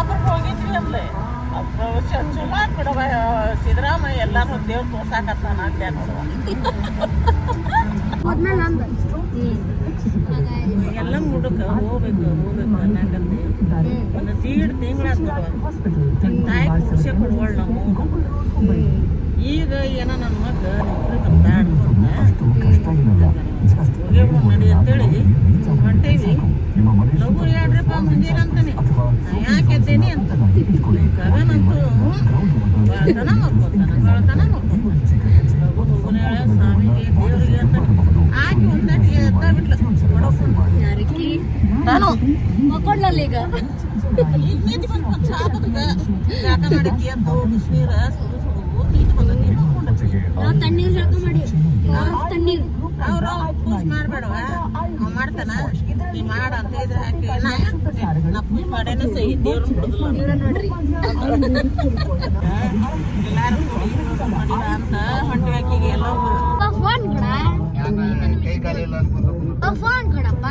ಎಲ್ಲಾದ್ರೂ ಹೋಗಿದ್ವಿ ಅಲ್ಲಿ ಚಲೋ ಆಗ್ಬಿಡವ ಸಿದ್ದರಾಮಯ್ಯ ಎಲ್ಲಾರು ದೇವ್ರು ತೋರ್ಸಾಕತ್ತಾನ ಅಂತ ಎಲ್ಲ ಮುಡುಕ ಹೋಗ್ಬೇಕು ಹೋಗ್ಬೇಕು ಅನ್ನಕತ್ತಿ ಒಂದು ದೀಡ್ ತಿಂಗಳಾಗ್ತದ ತಾಯಿ ಖುಷಿ ಕೊಡುವಳು ನಾವು. ಈಗ ಏನೋ ನನ್ನ ಮಗ ನೌಕರಿ ತಮ್ಮ ಬ್ಯಾಡ ಹೋಗಿ ನಡಿ ಅಂತೇಳಿ. ಬಾಳ್ತನ ಮಕ್ಕೋತಾನ ಬಾಳ್ತನ ಮಕ್ಕೋತಾನ ಲಘು ಹೋಗುನ ಅಂತ ಈಗ ಈಗ ನಿಂತು ಬಂದು ಸಾಪದಕ್ಕೆ ಜಾಕ ಸುಡು ನೀನು ನಾವು ತಣ್ಣೀರ್ ಜಳಕ ಮಾಡಿ ತಣ್ಣೀರ್ ಅವ್ರು ಪೂಜೆ ಮಾಡ್ಬೇಡವ? ಅವ್ ಮಾಡ್ತಾನ? ನೀ ಮಾಡ ಅಂತ ಇದ್ರೆ ಹಾಕಿ ನಾ ಪೂಜೆ ಮಾಡೇನೆ ಸಹಿ ಬಿಡುದಿಲ್ಲ ನೋಡ್ರಿ. ಎಲ್ಲಾರು ಮಾಡಿದ ಅಂತ ಹೊಂಟಿ ಹಾಕಿಗೆ ಎಲ್ಲ ಫೋನ್ ಕೊಡ ಫೋನ್ ಕೊಡಪ್ಪ.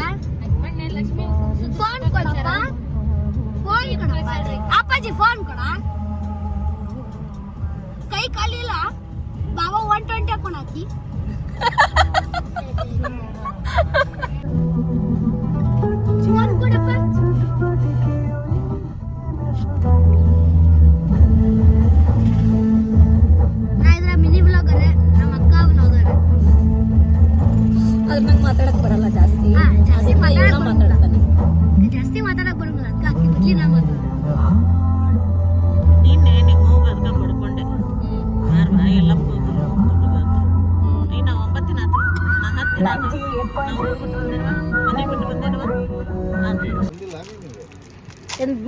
নাকি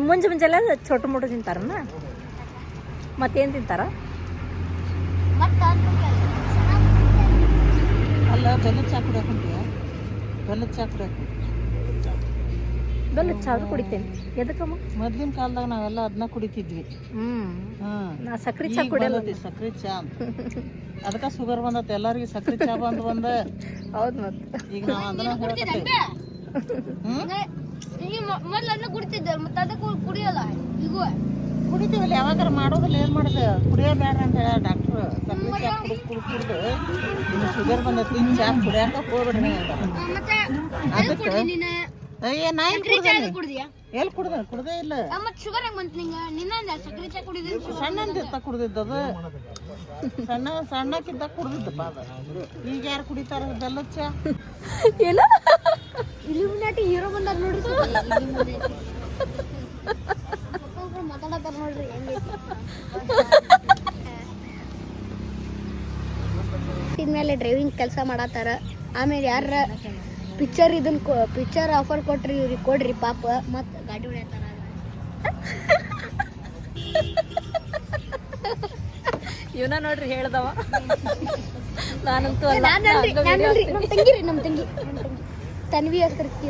ಮುಂಜೆ ಮುಂಜಾನೆ ಚೋಟು ಮೋಟು ತಿಂತಾರಮ್ಮ ಮತ್ತೇನು ತಿಂತಾರ? ಅಲ್ಲ ಬೆಲ್ಲದ ಚಾ ಕುಡಿಯಾಕ ಬೆಲ್ಲದ ಚಾ ಕುಡಿಯಾಕ ಬೆಲ್ಲ ಚಾದು ಕುಡಿತೇನೆ. ಎದಕ್ಕಮ್ಮ? ಮೊದ್ಲಿನ ಕಾಲದಾಗ ನಾವೆಲ್ಲ ಅದನ್ನ ಕುಡಿತಿದ್ವಿ. ಹ್ಮ್. ಹಾಂ. ನಾ ಸಕ್ರೆ ಚಾ ಕುಡಿಯಲ್ಲ. ಸಕ್ರೆ ಚಾ ಅದಕ್ಕ ಶುಗರ್ ಬಂದತ್ತೆ ಎಲ್ಲಾರಿಗೆ ಸಕ್ರೆ ಚಾ ಬಂದು ಬಂದ. ಹೌದ್ ಮತ್. ಈಗ ನಾವು ಅದನ್ನ ಹೇಳಕತ್ತೇವಿ ಹ್ಮ್? ಮೊದ್ಲು ಅದನ್ನ ಕುಡಿತಿದ್ದೆ. ಮತ್ತೆ ಅದಕ್ಕೆ ಕುಡಿಯಲ್ಲ. ಈಗ ಕುಡಿತೀವಲ್ಲ ಯಾವಾಗಾರ ಮಾಡೋದಿಲ್ಲ ಏನ್ ಮಾಡಿದೆ? ಕುಡಿಯೋ ಬೇಡ ಅಂತ ಹೇಳ ಡಾಕ್ಟ್ರು ಸಕ್ರೆ ಚಾ ಕುಡಿದು ಕುಡಿ ಕುಡಿದು ಶುಗರ್ ಬಂದೈತಿ ಚಾ ಕುಡಿಯಾಕ ಹೋಗ್ಬಿಡ್ರಿ ಮತ್ತೆ ಅದಕ್ಕೆ ಅಯ್ಯ ನಾ ಎಲ್ಲಿ ಸಕ್ರೆ ಚಾ ಕುಡ್ದೇನಿ? ಕುಡಿದ್ಯಾ? ಎಲ್ಲಿ ಕುಡ್ದೆ? ಕುಡ್ದೇ ಇಲ್ಲ. ಮತ್ತೆ ಶುಗರ್ ಹೆಂಗ್ ಬಂತು ನಿಂಗ? ನಿನ್ನ ಸಕ್ರೆ ಚಾ ಕುಡಿದ್ರೆ ಸಣ್ಣಂದಿರ್ತ ಕುಡ್ದಿದ್ದದು ಸಣ್ಣ ಸಣ್ಣಕ್ಕಿದ್ದ ಕುಡ್ದಿದ್ದಪ್ಪ ಅದು. ಈಗ ಯಾರು ಕುಡಿತಾರ? ಬೆಲ್ಲದ ಚಾ. ಇಲ್ಲ ಇಲ್ಯುಮಿನಾಟಿ ಹೀರೋ ಬಂದಾರ ನೋಡ್ರಿ ಮಾತಾಡತ್ತಾರ ನೋಡ್ರಿ ಹೆಂಗೈತಿ ಇದ್ಮೇಲೆ ಡ್ರೈವಿಂಗ್ ಕೆಲಸ ಮಾಡತ್ತಾರ. ಆಮೇಲೆ ಯಾರ ಪಿಕ್ಚರ್ ಇದನ್ ಪಿಕ್ಚರ್ ಆಫರ್ ಕೊಟ್ರಿ ಇವ್ರಿಗೆ ಕೊಡ್ರಿ ಪಾಪ ಮತ್ ಗಾಡಿ ಹೊಡ್ಯಾತಾರ ಇವನ ನೋಡ್ರಿ ಹೇಳ್ದವ. ನಾನಂತೂ ಅಲ್ಲ ನಾನಲ್ರಿ ಹಂಗ video ನಾನಲ್ರಿ ಹಾಕ್ತೀನಿ. ನಮ್ ತಂಗಿ ರೀ ನಮ್ ತಂಗಿ. ತನ್ವಿ ಹೆಸರ್ತಿ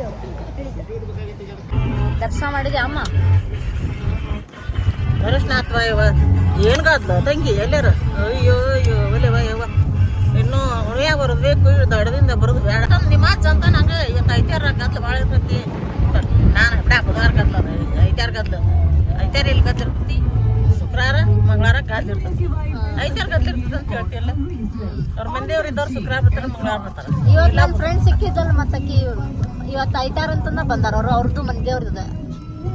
ದರ್ಶನ ಮಾಡಿದೆ ಅಮ್ಮ. ಅರಶನಾಥ್ವ ಇವ ಏನ್ಗಾದ್ಲ ತಂಗಿ ಎಲ್ಲಾರ ಅಯ್ಯೋ ಅಯ್ಯೋ ಒಲೆವ ಯವ್ವ ಇನ್ನು ಹುಳಿಯ ಬರೋದು ಬೇಕು ದಡದಿಂದ ಬರೋದು ಬೇಡ. ಐತಾರ ಗದ್ಲ ಭಾಳ ಇರ್ತೈತಿ. ನಾನು ಬಿಡ ಬುಧವಾರ ಗದ್ಲ ಅದ ಐತಾರ ಗದ್ಲ. ಐತಾರ ಇಲ್ಲಿ ಗದ್ಲ ಇರ್ತೈತಿ? ಶುಕ್ರವಾರ ಮಂಗಳವಾರ ಗದ್ಲ ಇರ್ತೈತಿ. ಐತಾರ ಗದ್ಲ ಇರ್ತೈತಿ ಅಂತ ಹೇಳ್ತಿಲ್ಲ ಅವ್ರ ಮಂದಿಯವ್ರು ಇದ್ದವ್ರು ಶುಕ್ರವಾರ ಬರ್ತಾರೆ ಮಂಗಳವಾರ ಬರ್ತಾರೆ. ಇವತ್ತು ನಮ್ಮ ಫ್ರೆಂಡ್ ಸಿಕ್ಕಿದ್ದಲ್ಲ ಮತ್ತಕ್ಕಿ ಇವತ್ತು ಐತಾರ ಅಂತ ಬಂದಾರ ಅವರು ಅವ್ರದ್ದು ಮಂದಿಯವ್ರದ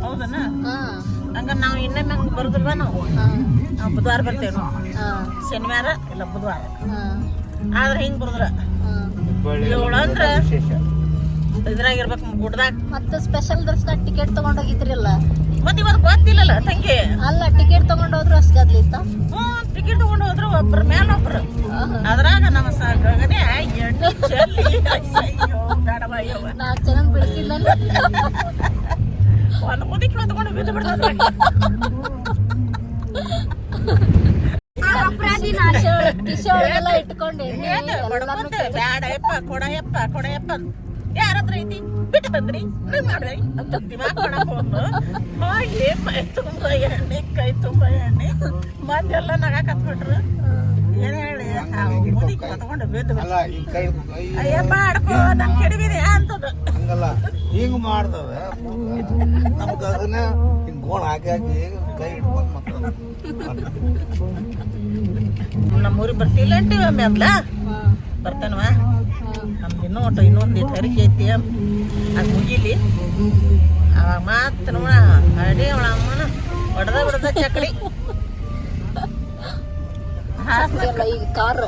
ಹೌದನ? ಹಾ. ಹಂಗ ನಾವು ಇನ್ನೊಮ್ಮೆ ಹಂಗೆ ಬರೋದಿಲ್ವ ನಾವು? ನಾವು ಬುಧವಾರ ಬರ್ತೇವೆ ನಾವು ಹಾ. ಶನಿವಾರ ಇಲ್ಲ ಬುಧವಾರ. ಹಾ. ಆದ್ರೆ ಹಿಂಗೆ ಬರುದ್ರ ಏಳು ಅಂದ್ರ ವಿಶೇಷ. ಇದ್ರಾಗ ಇರ್ಬೇಕು ಗುಡ್ದಾಗ. ಮತ್ತೆ ಸ್ಪೆಷಲ್ ದರ್ಶನ ಟಿಕೆಟ್ ತಗೊಂಡೋಗಿದ್ರಲ್ಲ ಮತ್ತೆ ಇವತ್ತು ಗೊತ್ತಿಲ್ಲಲ್ಲ ತಂಗಿ. ಅಲ್ಲ ಟಿಕೆಟ್ ತಗೊಂಡೋದ್ರು ಅಷ್ಟು ಗದ್ಲಿತ್ತ ಹ್ಞೂ ಟಿಕೆಟ್ ತಗೊಂಡು ಹೋದ್ರು ಒಬ್ರ ಮೇಲೆ ಒಬ್ರು. ಅದ್ರಾಗ ನಮ್ಮ ಸಾಕಾಗದೆ ನಾಲ್ಕು ಜನ ಬಿಡಿಸಿಲ್ಲ ಒಂದು ಮುದಕ್ಕೆ ಹೊತ್ಕೊಂಡು ಬಿದ್ದು ಬಿಡ್ತಾರೆ ಇಟ್ಕೊಂಡೆ. ಕೊಡಯಪ್ಪ ಬ್ಯಾಡ ಯಪ್ಪ ಕೊಡ ಯಪ್ಪ ಕೊಡ ಯಪ್ಪ ಯಾರ ಹತ್ರ ಐತಿ? ಬಿಟ್ಟು ಬಂದ್ರಿ. ಮಾಡ್ರಿ. ಅಂತ ದಿಮಾಗ್ ಮಾಡಕ್ ಹೋಗಿ ಮೈ ತುಂಬ ಎಣ್ಣೆ ಕೈ ತುಂಬ ಎಣ್ಣೆ. ಮಂದೆಲ್ಲ ನಗಾಕ್ ಹತ್ಬಿಟ್ರು. ಏನ್ ಹೇಳಿ? ಆ ಮುದುಕಿ ಹೊತ್ಕೊಂಡು ಬಿದ್ದು ಬಿಡ್ತು. ಅಲ್ಲ ಈ ಕೈ ಕೈ ಅಯ್ಯಪ್ಪ ಆಡ್ಕೋ ನಮ್ ಕೆಡವಿದೆ ಅಂತದ ಹಂಗಲ್ಲ. ಹಿಂಗ್ ಮಾಡ್ದವ ನಮ್ಗೆ ಅದನ್ನ ಹಿಂಗ್ ಗೋಣ ಹಾಕಿ ಹಾಕಿ ಕೈ ಹಿಡ್ಕೊಂಡ್ ಮಕ್ಕಳು. ನಮ್ಮ ಊರಿಗೆ ಬರ್ತಿಲ್ಲ ಅಂತೀವಿ ಒಮ್ಮೆ ಅಂದ್ಲ? ಬರ್ತಾನವ? ನಮ್ದು ಇನ್ನೂ ಒಟ್ಟು ಇನ್ನೊಂದು ಹರಿಕೆ ಐತಿ. ಅದು ಮುಗಿಲಿ. ಅವಾಗ ಮಾತ್ರ ನೋಡ, ಅಡಿ ಅವಳ ಅಮ್ಮನ ಹೊಡೆದ ಬಿಡದ ಚಕಡಿ ಎಲ್ಲ ಈಗ ಕಾರ್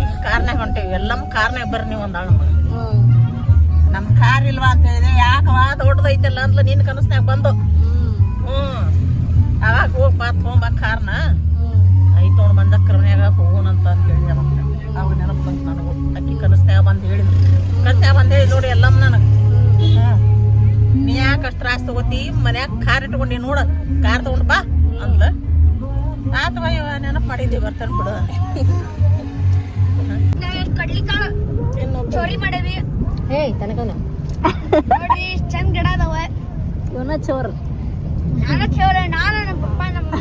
ಈಗ ಕಾರ್ನಾಗ ಹೊಂಟೇವಿ. ಎಲ್ಲಮ್ಮ ಕಾರ್ನಾಗ ಬರ್ರಿ ನೀವು ಒಂದು ನಮ್ಮ ನಮ್ ಕಾರ್ ಇಲ್ವಾ ಅಂತ ಹೇಳಿದೆ. ಯಾಕವಾ ದೊಡ್ಡದೈತಲ್ಲ ಅಂದ್ಲ ನಿನ್ನ ಕನಸ್ನಾಗ ಬಂದು. ಹ್ಞೂ ಅವಾಗ ಹೋಗಿ ಬಾ ತೊಗೊಂಬಾ ಕಾರ್ನ. ಕಾಸು ತಗೋತಿ ಮನ್ಯಾಗ ಕಾರ್ ಇಟ್ಕೊಂಡಿ ನೋಡ. ಕಾರ್ ತಗೊಂಡು ಬಾ ಅಂದ್ಲ. ಆತ ಇವ ನೆನಪು ಮಾಡಿದ್ದೆ ಬರ್ತಾನೆ ಬಿಡು. ಕಡ್ಲಿಕಾಳು ಚೋರಿ ಮಾಡೇವಿ. ಏ ಇಷ್ಟು ಚಂದ ಗಿಡ ಅದಾವ. ಇವನ ಚೋರ್. ನಾನು ಚೋರ ನಾನು ಪಪ್ಪ ನಮ್ಮ